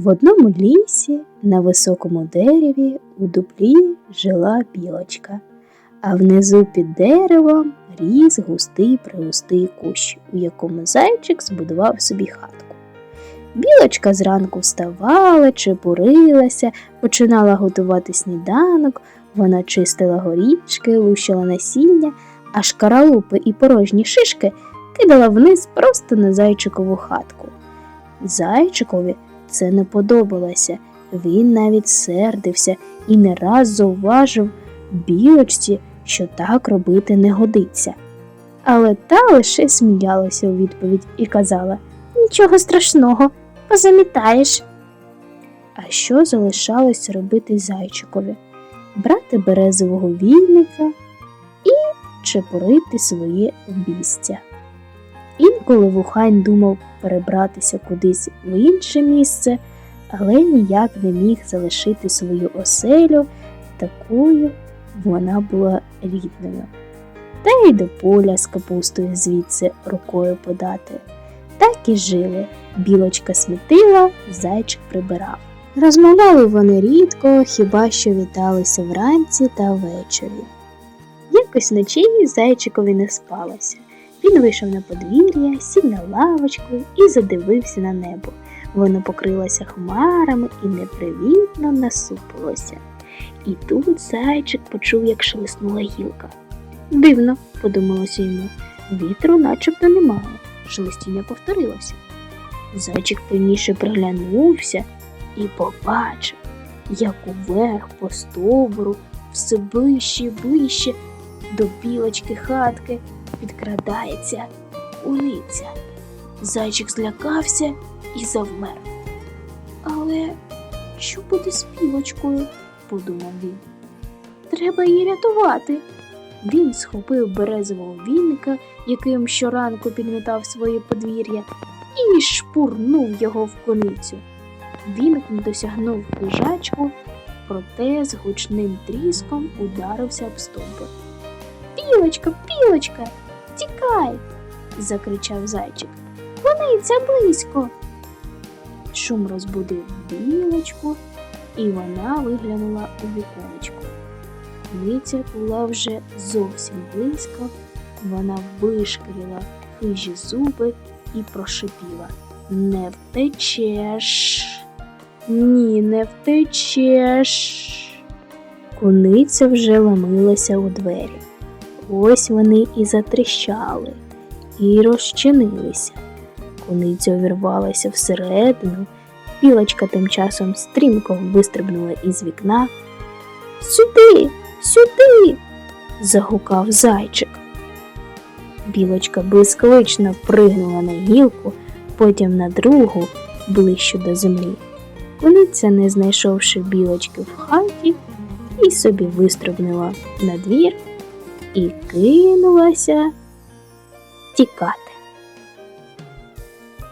В одному лісі на високому дереві у дуплі жила білочка, а внизу під деревом ріс густий пригустий кущ, у якому зайчик збудував собі хатку. Білочка зранку вставала, чепурилася, починала готувати сніданок, вона чистила горішки, лущила насіння, а шкаралупи і порожні шишки кидала вниз просто на зайчикову хатку. Зайчикові це не подобалося. Він навіть сердився і не раз зауважив білочці, що так робити не годиться. Але та лише сміялася у відповідь і казала Нічого страшного, позамітаєш. А що залишалось робити зайчикові? Брати березового війника і чепурити своє обістя. Інколи Вухань думав перебратися кудись в інше місце, але ніяк не міг залишити свою оселю такою вона була рідною. Та й до поля з капустою звідси рукою подати. Так і жили. Білочка смітила, зайчик прибирав. Розмовляли вони рідко, хіба що віталися вранці та ввечері. Якось вночі зайчикові не спалося. Він вийшов на подвір'я, сів на лавочку і задивився на небо. Воно покрилося хмарами і непривітно насупилося. І тут зайчик почув, як шелеснула гілка. Дивно, подумалося йому, вітру начебто немає. Шелестіння повторилося. Зайчик пильніше приглянувся і побачив, як уверх по стовбуру все ближче і ближче до білочки хатки підкрадається униця. Зайчик злякався і завмер. Але що буде з білочкою? подумав він. Треба її рятувати. Він схопив березового віника, яким щоранку підмітав своє подвір'я, і шпурнув його в коницю. Віник не досягнув хижачку, проте з гучним тріском ударився об стовбур. Білочка, білочка, тікай. закричав зайчик. Кониця близько. Шум розбудив білочку, і вона виглянула у віконечко. Ниця була вже зовсім близько, вона вишкірила хижі зуби і прошипіла Не втечеш. Ні, не втечеш. Куниця вже ломилася у двері. Ось вони і затріщали, і розчинилися. Куниця увірвалася всередину, білочка тим часом стрімко вистрибнула із вікна. Сюди, сюди. загукав зайчик. Білочка блискавично пригнула на гілку, потім на другу, ближче до землі. Куниця, не знайшовши білочки в хаті, і собі вистрибнула на двір і кинулася тікати.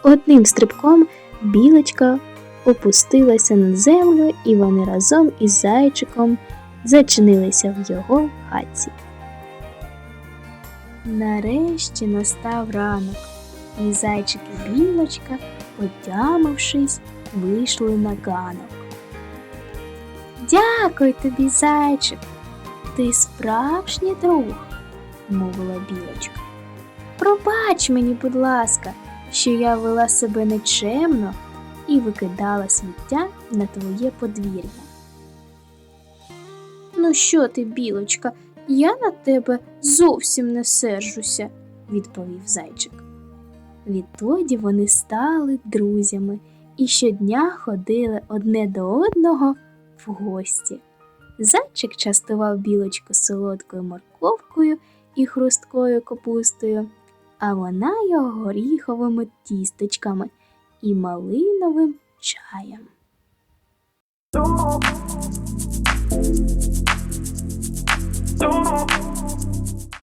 Одним стрибком білочка опустилася на землю, і вони разом із зайчиком зачинилися в його хатці. Нарешті настав ранок, і зайчик і білочка, отямившись, вийшли на ганок. Дякую тобі, зайчик, ти справжній друг, мовила білочка. Пробач мені, будь ласка, що я вела себе нечемно і викидала сміття на твоє подвір'я. Ну що ти, білочка, я на тебе зовсім не сержуся, відповів зайчик. Відтоді вони стали друзями і щодня ходили одне до одного в гості. Зайчик частував білочку солодкою морковкою і хрусткою капустою, а вона його горіховими тістечками і малиновим чаєм.